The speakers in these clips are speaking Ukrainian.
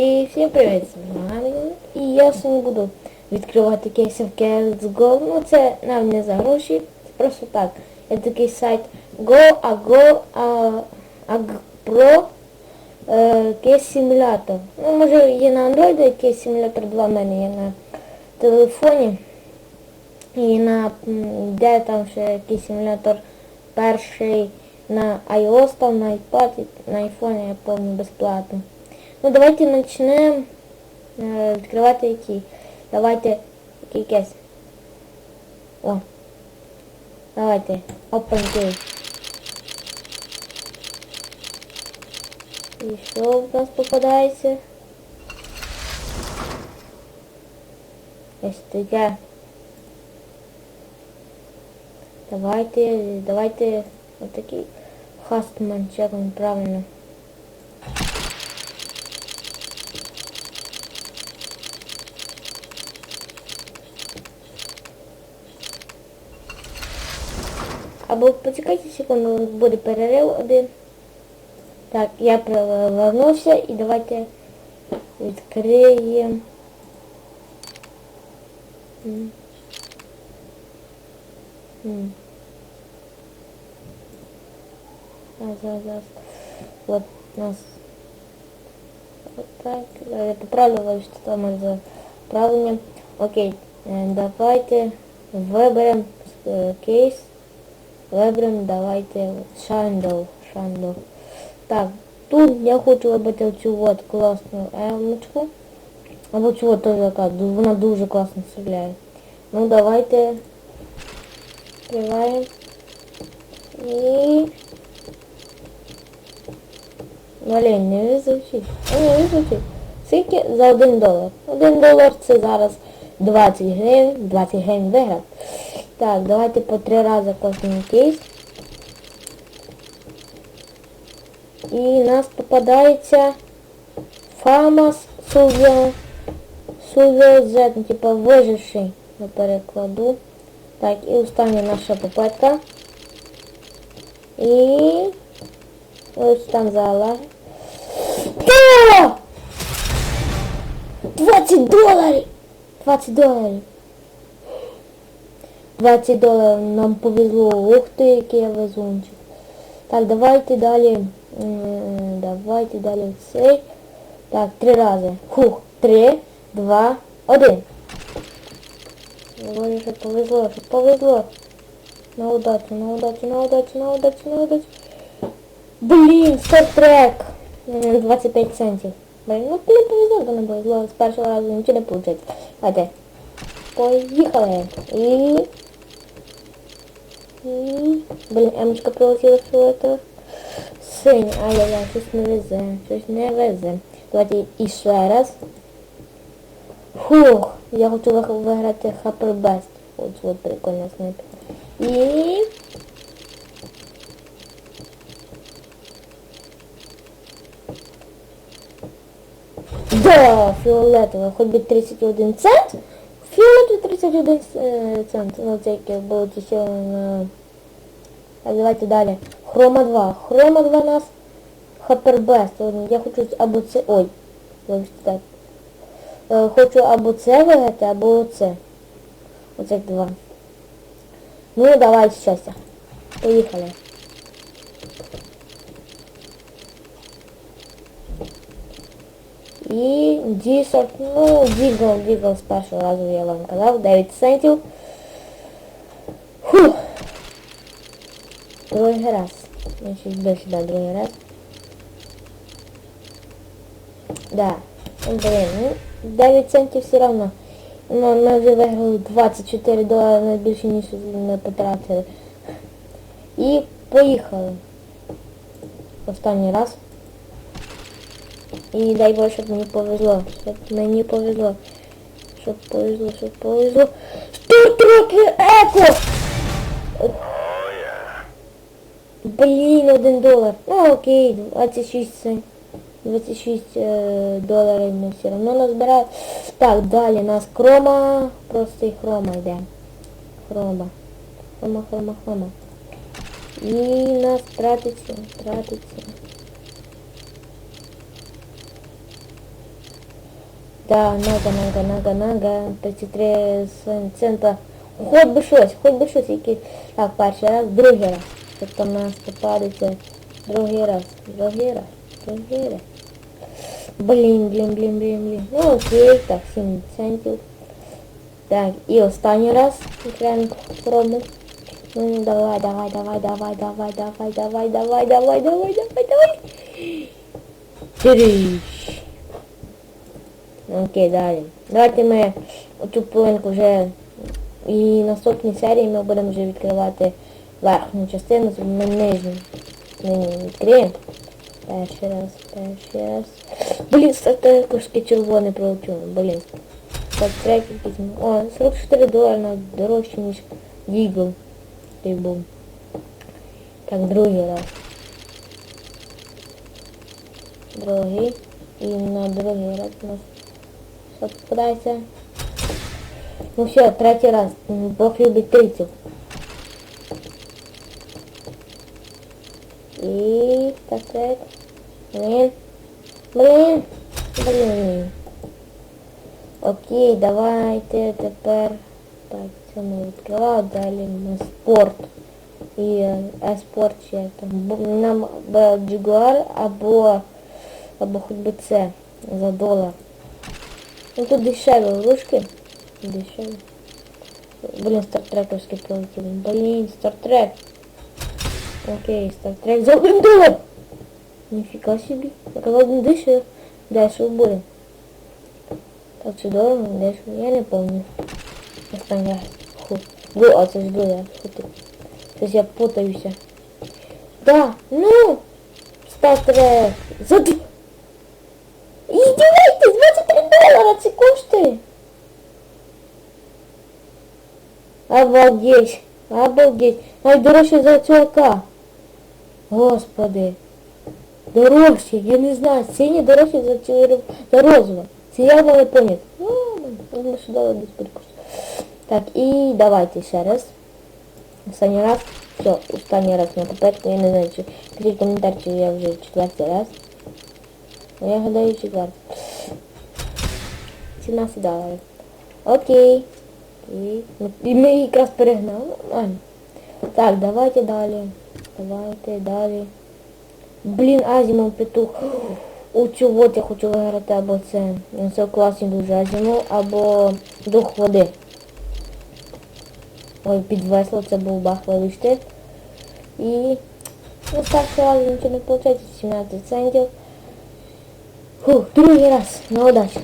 І всім привіт, з вами І я сьогодні буду відкривати кейси в Carrots Go. Ну це нам не за це просто так. Є такий сайт Go, A- Agpro е, кейс симулятор. Ну може є на Android кейс симулятор 2 в мене є на телефоні. І на де там ще якийсь симулятор перший на iOS, там на iPad, на iPhone я помню безплатно. Ну давайте почнемо е, відкривати які. Давайте який. О. Давайте. Case. І що в нас попадається? Ось таке. Давайте, давайте отакий хастман, як він правильно. Або почекайте секунду, буде перерив один. Так, я повернувся і давайте відкриємо. Зараз, зараз, нас вот так. Я поправлю, що там за правлення. Окей, е, давайте виберемо е, кейс. Виберемо, давайте Шандл. Шандл. Так, тут я хочу вибрати оцю от класну емочку. Або цю от теж яка, вона дуже класно стріляє. Ну давайте відкриваємо. І... Блін, не визучить. О, не визучить. Скільки за 1 долар? 1 долар це зараз 20 гривень. 20 гривень виграв. Так, давайте по три рази кожен кейс. І у нас попадається Фамас Суве Суве ну, типа виживший. Я перекладу. Так, і остання наша попитка. І ось там зала. Та! 20 доларів! 20 доларів. 20 доларів нам повезло. Ух ти, який я везунчик. Так, давайте далі. Давайте далі цей. Так, три рази. Хух. Три, два, один. Ой, що повезло, що повезло. На удачу, на удачу, на удачу, на удачу, на удачу. Блін, стартрек. М, 25 центів. Блін, ну не повезло, то не повезло. З першого разу нічого не вийде. Давайте. Поїхали. І... І... Блін, емочка прилетіла фіолетова. Синь, ай-яй-яй, щось не везе, щось не везе. Давайте іще раз. Фух, я хочу ви- виграти Best. От, от прикольна снайпер. І... Да, фіолетове, хоч би 31 цент. Фіолетове 31 е, цент. Ну, це було ще на... Давайте далі. Хрома 2. Хрома 2 у нас Хапербест. Я хочу або це... Ой, так. Е, Хочу або це виграти, або це. Оце два. Ну, давай щастя. Поїхали. І дісок, ну, дігл, дігл з першого разу я вам казав, 9 центів. Фух. Другий раз. Я ще більше, да, другий раз. Да. Блин, ну 9 центів все равно. Ну, ми вже виграли 24 долари на більше ніж ми потратили. І поїхали. Останній раз. І дай Боже, щоб мені повезло. Щоб мені повезло. Щоб повезло, щоб повезло. Стартроки еко! Блін, один долар. Ну окей, 26 центів. 26 е, доларів ми все одно назбирали. Так, далі нас хрома. Просто і хрома йде. Хрома. Хрома, хрома, хрома. І нас тратиться, тратиться. Да, нага, нага, нага, нага, 33 цента. Хоч би щось, хоч би щось, який. Так, перший раз, другий раз. Тобто в нас попадеться другий раз, другий раз, другий раз. Блін, блін, блін, блін, блін. Ну окей, так, 7 центів. Так, і останній раз коробку. Ну давай, давай, давай, давай, давай, давай, давай, давай, давай, давай, давай, давай. Тріщ. Окей, далі. Давайте ми оцю половинку вже і наступній серії ми будемо вже відкривати верхню частину, ми нижню. Нині відкриємо. Перший раз, перший раз. Блін, це трошки червоне пролетіло, блін. Так, третій візьму. О, 44 долари навіть дорожче, ніж Дігл. Той був. Так, другий раз. Другий. І на другий раз у нас що попадається. Ну все, третій раз. Бог любить триців. І так, так. Блін. Блін. Блін. Окей, давайте тепер. Так, це ми відкривали, далі на спорт. І е, спорт ще там. Нам або Jaguar, або або хоч би це за долар. Ну тут дешевые игрушки. Дешевые. Блин, стартрековский пилотин. Блин, стартрек. Окей, стартрек за один. Нифига себе. Голодный дышит. Дальше убой. Так, сюда, дальше, я не помню. Остальное. Ху. Го, а це ж доллар. Сейчас я путаюсь. Да, ну! Стартрек. За 2 долара це коштує. Обалдеть. Обалдеть. Найдорожче за чувака. Господи. Дорожче, я не знаю, сині дорожче за цю за розову. Це явно не понят. Ну, дали десь прикус. Так, і давайте ще раз. Останній раз. Все, останній раз на тепер, я не знаю, чи пишіть коментар, чи я вже четвертий раз. Я гадаю четвертий. 17 доларів. Окей. І, ну, і ми якраз перегнали. Так, давайте далі. Давайте далі. Блін, Азімов петух. У цю от я хочу виграти або це. Це класний дуже Азімов, або дух води. Ой, підвесло, це був бах, вибачте. І... Ну, так сразу нічого не виходить, 17 центів. Фух, другий раз, на удачу.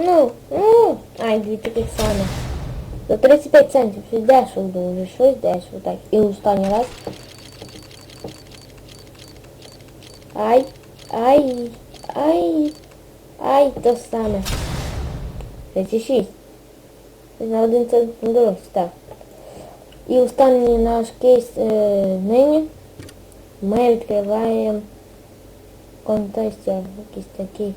Ну, ну, ай, дві таких самих. За 35 центів, щось дешево дуже, щось дешево. Так, і останній раз. Ай, ай, ай, ай, то саме. 36. На один цент не дорожче, так. І останній наш кейс е, нині. Ми відкриваємо контестер якийсь такий.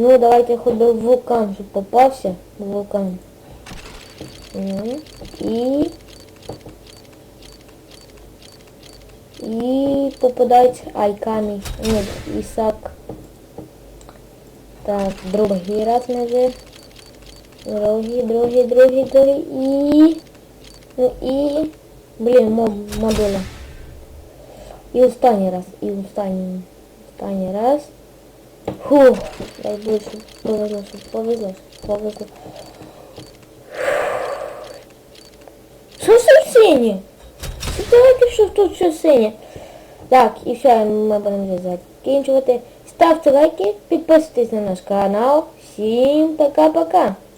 Ну, давайте хоч би вулкан, щоб попався. Вулкан. І... І попадають айками. Ні, Ісак. Так, другий раз вже. Другий, другий, другий, другий. І... Ну і... Блін, мом, модуля. І останній раз. І останній. Останній раз. Фух, я больше, повернуся, повезло, повезло. Что все синє? Давайте, что тут все синє. Так, і все, ми будемо закінчувати. Ставьте лайки, підписуйтесь на наш канал. Всем пока-пока.